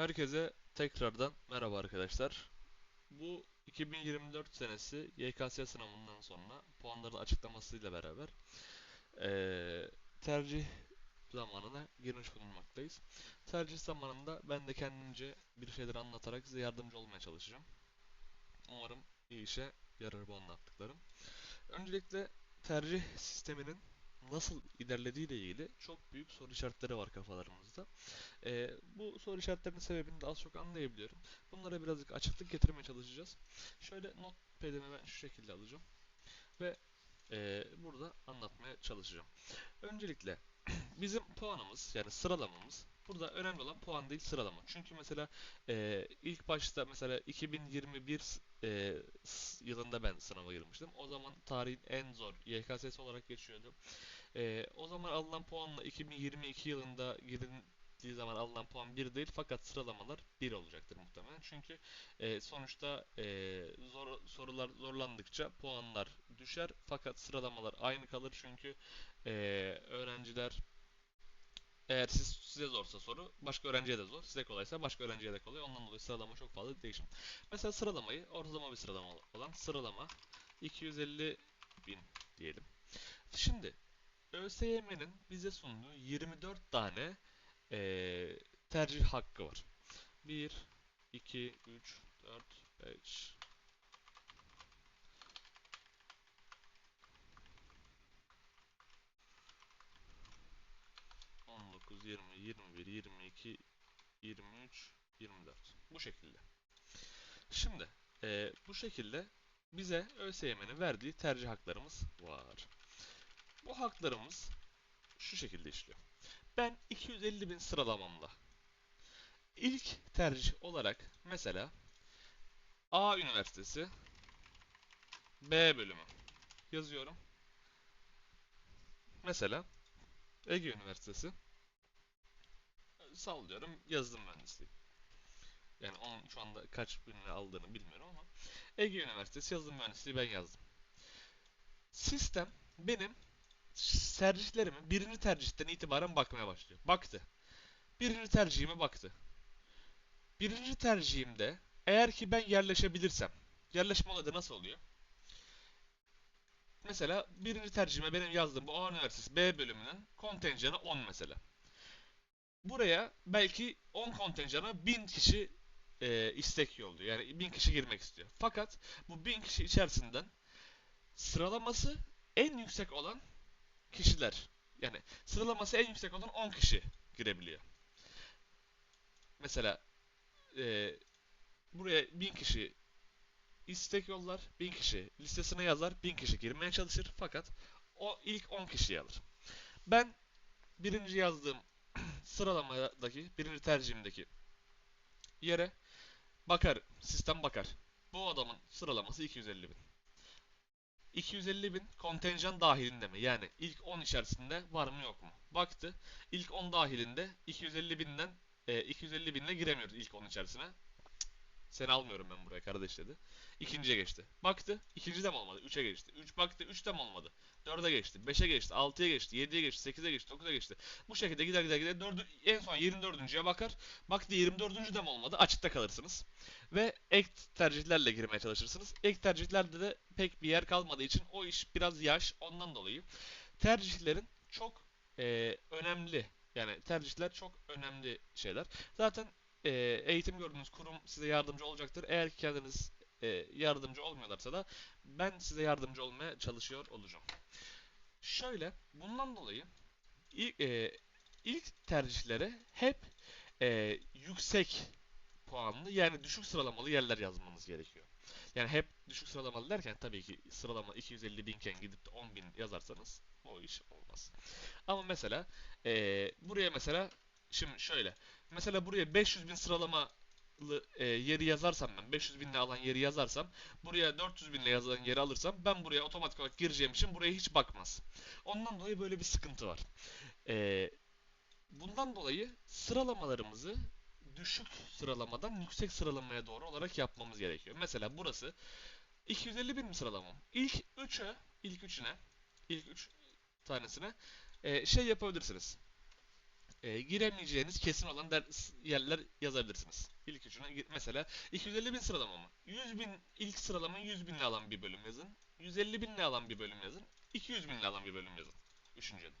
Herkese tekrardan merhaba arkadaşlar. Bu 2024 senesi YKS sınavından sonra puanların açıklamasıyla beraber eee, tercih zamanına girmiş bulunmaktayız. Tercih zamanında ben de kendimce bir şeyler anlatarak size yardımcı olmaya çalışacağım. Umarım iyi işe yarar bu anlattıklarım. Öncelikle tercih sisteminin nasıl ilerlediği ile ilgili çok büyük soru işaretleri var kafalarımızda. Ee, bu soru işaretlerinin sebebini de az çok anlayabiliyorum. Bunlara birazcık açıklık getirmeye çalışacağız. Şöyle notepad'imi ben şu şekilde alacağım. Ve e, burada anlatmaya çalışacağım. Öncelikle bizim puanımız yani sıralamamız Burada önemli olan puan değil sıralama. Çünkü mesela e, ilk başta mesela 2021 e, yılında ben sınava girmiştim. O zaman tarihin en zor YKS olarak geçiyordu. E, o zaman alınan puanla 2022 yılında girildiği zaman alınan puan 1 değil fakat sıralamalar 1 olacaktır muhtemelen. Çünkü e, sonuçta e, zor, sorular zorlandıkça puanlar düşer fakat sıralamalar aynı kalır çünkü e, öğrenciler eğer siz, size zorsa soru, başka öğrenciye de zor. Size kolaysa başka öğrenciye de kolay. Ondan dolayı sıralama çok fazla değişim. Mesela sıralamayı, ortalama bir sıralama olan sıralama 250 bin diyelim. Şimdi ÖSYM'nin bize sunduğu 24 tane eee, tercih hakkı var. 1, 2, 3, 4, 5, 19, 20, 21, 22, 23, 24. Bu şekilde. Şimdi eee, bu şekilde bize ÖSYM'nin verdiği tercih haklarımız var. Bu haklarımız şu şekilde işliyor. Ben 250 bin sıralamamla ilk tercih olarak mesela A Üniversitesi B bölümü yazıyorum. Mesela Ege Üniversitesi sallıyorum yazılım mühendisliği. Yani onun şu anda kaç binle aldığını bilmiyorum ama Ege Üniversitesi yazılım mühendisliği ben yazdım. Sistem benim tercihlerimi birinci tercihten itibaren bakmaya başlıyor. Baktı. Birinci tercihime baktı. Birinci tercihimde eğer ki ben yerleşebilirsem, yerleşme olayı nasıl oluyor? Mesela birinci tercihime benim yazdığım bu A Üniversitesi B bölümünün kontenjanı 10 mesela. Buraya belki 10 kontenjana 1000 kişi e, istek yolluyor. Yani 1000 kişi girmek istiyor. Fakat bu 1000 kişi içerisinden sıralaması en yüksek olan kişiler yani sıralaması en yüksek olan 10 kişi girebiliyor. Mesela e, buraya 1000 kişi istek yollar, 1000 kişi listesine yazar, 1000 kişi girmeye çalışır fakat o ilk 10 kişiyi alır. Ben birinci yazdığım sıralamadaki, birinci tercihimdeki yere bakar, sistem bakar. Bu adamın sıralaması 250 bin. 250 bin kontenjan dahilinde mi? Yani ilk 10 içerisinde var mı yok mu? Baktı. İlk 10 dahilinde 250 binden e, 250 binle giremiyoruz ilk 10 içerisine. Seni almıyorum ben buraya kardeş dedi. İkinciye geçti. Baktı. İkinci de mi olmadı? Üçe geçti. Üç baktı. Üç de mi olmadı? Dörde geçti. Beşe geçti. Altıya geçti. Yediye geçti. Sekize geçti. Dokuza geçti. Bu şekilde gider gider gider. Dördü, en son 24.ye bakar. Baktı 24. de mi olmadı? Açıkta kalırsınız. Ve ek tercihlerle girmeye çalışırsınız. Ek tercihlerde de pek bir yer kalmadığı için o iş biraz yaş. Ondan dolayı tercihlerin çok e, önemli. Yani tercihler çok önemli şeyler. Zaten e, eğitim gördüğünüz kurum size yardımcı olacaktır. Eğer ki kendiniz e, yardımcı olmuyorlarsa da ben size yardımcı olmaya çalışıyor olacağım. Şöyle, bundan dolayı ilk, e, ilk tercihlere hep e, yüksek puanlı yani düşük sıralamalı yerler yazmanız gerekiyor. Yani hep düşük sıralamalı derken tabii ki sıralama 250 binken gidip de 10 bin yazarsanız o iş olmaz. Ama mesela e, buraya mesela şimdi şöyle mesela buraya 500 bin sıralamalı e, yeri yazarsam ben 500 binle alan yeri yazarsam buraya 400 binle yazılan yeri alırsam ben buraya otomatik olarak gireceğim için buraya hiç bakmaz. Ondan dolayı böyle bir sıkıntı var. E, bundan dolayı sıralamalarımızı düşük sıralamadan yüksek sıralamaya doğru olarak yapmamız gerekiyor. Mesela burası 250 bin sıralamam? İlk 3'e, ilk 3'üne, ilk 3 tanesine e, şey yapabilirsiniz. E, giremeyeceğiniz kesin olan ders, yerler yazabilirsiniz. İlk üçüne mesela 250 bin sıralama mı? 100 bin ilk sıralamayı 100 binle alan bir bölüm yazın. 150 binle alan bir bölüm yazın. 200 binle alan bir bölüm yazın. Üçüncüde.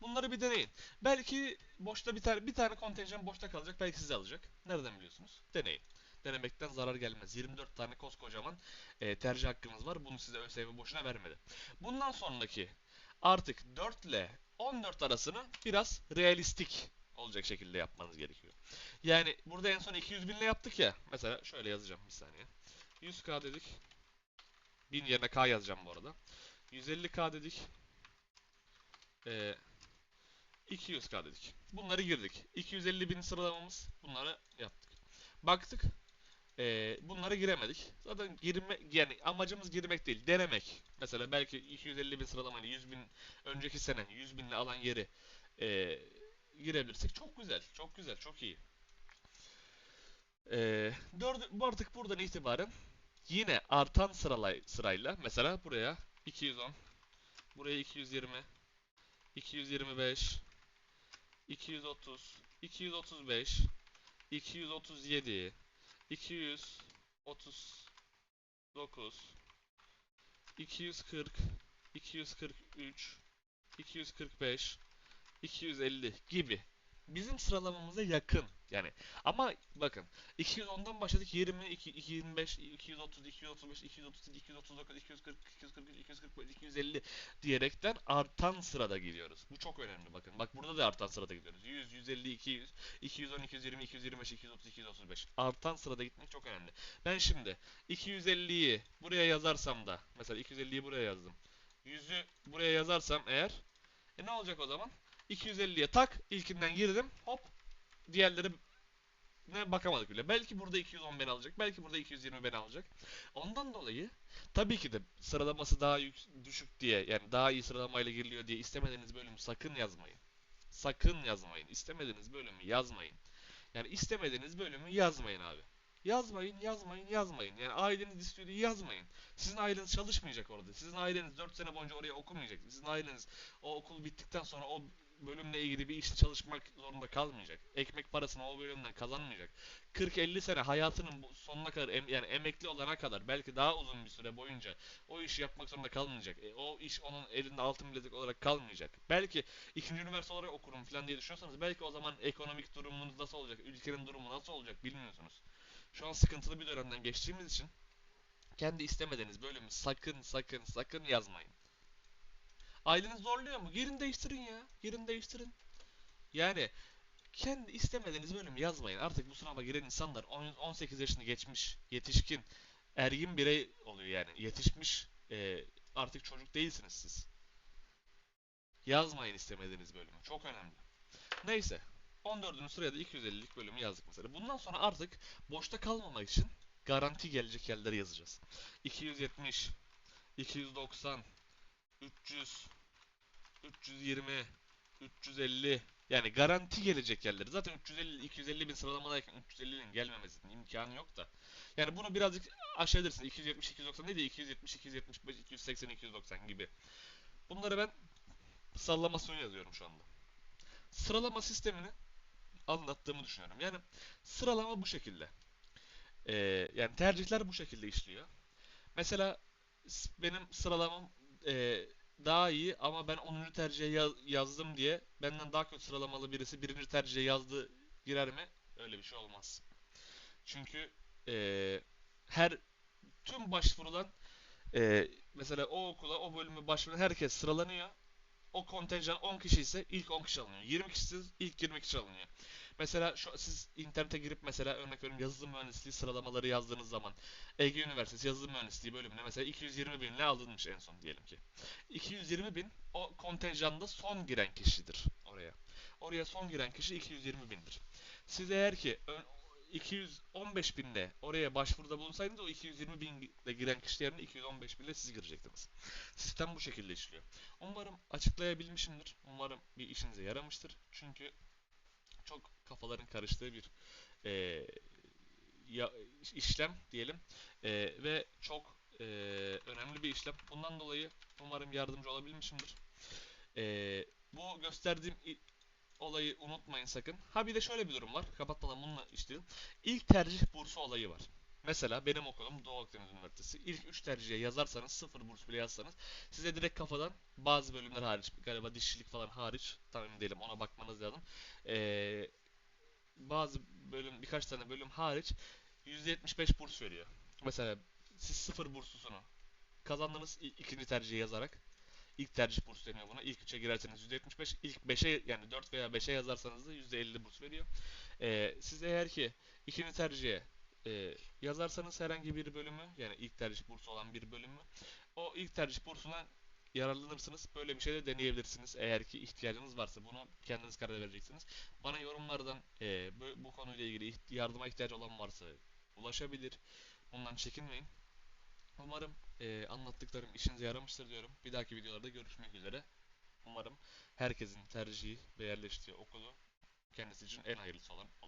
Bunları bir deneyin. Belki boşta bir tane bir tane kontenjan boşta kalacak. Belki sizi alacak. Nereden biliyorsunuz? Deneyin. Denemekten zarar gelmez. 24 tane koskocaman e, tercih hakkınız var. Bunu size ÖSYM boşuna vermedi. Bundan sonraki artık 4 ile 14 arasını biraz realistik olacak şekilde yapmanız gerekiyor. Yani burada en son 200 binle yaptık ya. Mesela şöyle yazacağım bir saniye. 100k dedik. 1000 yerine k yazacağım bu arada. 150k dedik. Ee, 200k dedik. Bunları girdik. 250 bin sıralamamız. Bunları yaptık. Baktık. Ee, bunlara giremedik. Zaten girme yani amacımız girmek değil, denemek. Mesela belki 250 bin sıralamayla 100 bin önceki sene 100 binle alan yeri ee, girebilirsek çok güzel, çok güzel, çok iyi. Ee, dördü, artık buradan itibaren yine artan sıralay, sırayla mesela buraya 210, buraya 220, 225, 230, 235, 237, 239, 240, 243, 245, 250 gibi. Bizim sıralamamıza yakın yani ama bakın 210'dan başladık 20 2 225 230 235 237 239 240 243 245 250 diyerekten artan sırada gidiyoruz. Bu çok önemli bakın. Bak burada da artan sırada gidiyoruz. 100 150 200 210 220 225 230 235 artan sırada gitmek çok önemli. Ben şimdi 250'yi buraya yazarsam da mesela 250'yi buraya yazdım. 100'ü buraya yazarsam eğer e ne olacak o zaman? 250'ye tak ilkinden girdim hop diğerleri ne bakamadık bile. Belki burada 210 ben alacak. Belki burada 220 ben alacak. Ondan dolayı tabii ki de sıralaması daha yük, düşük diye yani daha iyi sıralamayla giriliyor diye istemediğiniz bölümü sakın yazmayın. Sakın yazmayın. İstemediğiniz bölümü yazmayın. Yani istemediğiniz bölümü yazmayın abi. Yazmayın, yazmayın, yazmayın. Yani aileniz istiyor yazmayın. Sizin aileniz çalışmayacak orada. Sizin aileniz 4 sene boyunca oraya okumayacak. Sizin aileniz o okul bittikten sonra o bölümle ilgili bir işte çalışmak zorunda kalmayacak. Ekmek parasını o bölümden kazanmayacak. 40-50 sene hayatının sonuna kadar em- yani emekli olana kadar belki daha uzun bir süre boyunca o işi yapmak zorunda kalmayacak. E, o iş onun elinde altın bilezik olarak kalmayacak. Belki ikinci üniversite olarak okurum falan diye düşünüyorsanız belki o zaman ekonomik durumunuz nasıl olacak, ülkenin durumu nasıl olacak bilmiyorsunuz. Şu an sıkıntılı bir dönemden geçtiğimiz için kendi istemediğiniz bölümü sakın sakın sakın yazmayın. Aileniz zorluyor mu? Girin değiştirin ya. Girin değiştirin. Yani kendi istemediğiniz bölümü yazmayın. Artık bu sınava giren insanlar 10 18 yaşını geçmiş, yetişkin, ergin birey oluyor yani. Yetişmiş, e, artık çocuk değilsiniz siz. Yazmayın istemediğiniz bölümü. Çok önemli. Neyse. 14. sıraya da 250'lik bölümü yazdık mesela. Bundan sonra artık boşta kalmamak için garanti gelecek yerleri yazacağız. 270, 290, 300, 320, 350 yani garanti gelecek yerleri. Zaten 350 250 bin sıralamadayken 350'nin gelmemesinin imkanı yok da. Yani bunu birazcık aşabilirsin. 270 290 değil de 270 275 280 290 gibi. Bunları ben sallamasını yazıyorum şu anda. Sıralama sistemini anlattığımı düşünüyorum. Yani sıralama bu şekilde. Ee, yani tercihler bu şekilde işliyor. Mesela benim sıralamam e, daha iyi ama ben 10. tercihe yaz- yazdım diye benden daha kötü sıralamalı birisi birinci tercihe yazdı girer mi? Öyle bir şey olmaz. Çünkü e, her tüm başvurulan e, mesela o okula o bölümü başvuran herkes sıralanıyor. O kontenjan 10 kişi ise ilk 10 kişi alınıyor. 20 kişi ise ilk 20 kişi alınıyor. Mesela şu, siz internete girip mesela örnek veriyorum yazılım mühendisliği sıralamaları yazdığınız zaman Ege Üniversitesi yazılım mühendisliği bölümüne mesela 220 binle alınmış en son diyelim ki. 220 bin o kontenjanda son giren kişidir oraya. Oraya son giren kişi 220 bindir. Siz eğer ki ön- 215 binle oraya başvuruda bulunsaydınız o 220 binle giren kişi yerine 215 binle siz girecektiniz. Sistem bu şekilde işliyor. Umarım açıklayabilmişimdir. Umarım bir işinize yaramıştır. Çünkü çok kafaların karıştığı bir e, ya, işlem diyelim E, ve çok e, önemli bir işlem. Bundan dolayı umarım yardımcı olabilmişimdir. E, bu gösterdiğim olayı unutmayın sakın. Ha bir de şöyle bir durum var. Kapatmadan bununla işleyelim. İlk tercih bursu olayı var. Mesela benim okulum Doğu Akdeniz Üniversitesi. İlk 3 tercihe yazarsanız, sıfır burs bile yazsanız size direkt kafadan bazı bölümler hariç, galiba dişçilik falan hariç, tam emin değilim ona bakmanız lazım. Ee, bazı bölüm, birkaç tane bölüm hariç %75 burs veriyor. Mesela siz sıfır burslusunu kazandınız ikinci tercihe yazarak. İlk tercih burs deniyor buna. İlk 3'e girerseniz %75, ilk 5'e yani 4 veya 5'e yazarsanız da %50 burs veriyor. Ee, siz eğer ki ikinci tercihe e, yazarsanız herhangi bir bölümü yani ilk tercih bursu olan bir bölümü o ilk tercih bursuna yararlanırsınız. Böyle bir şey de deneyebilirsiniz. Eğer ki ihtiyacınız varsa bunu kendiniz karar vereceksiniz. Bana yorumlardan e, bu, bu konuyla ilgili yardıma ihtiyacı olan varsa ulaşabilir. Bundan çekinmeyin. Umarım e, anlattıklarım işinize yaramıştır diyorum. Bir dahaki videolarda görüşmek üzere. Umarım herkesin tercihi ve yerleştiği okulu kendisi için en hayırlısı olan olur.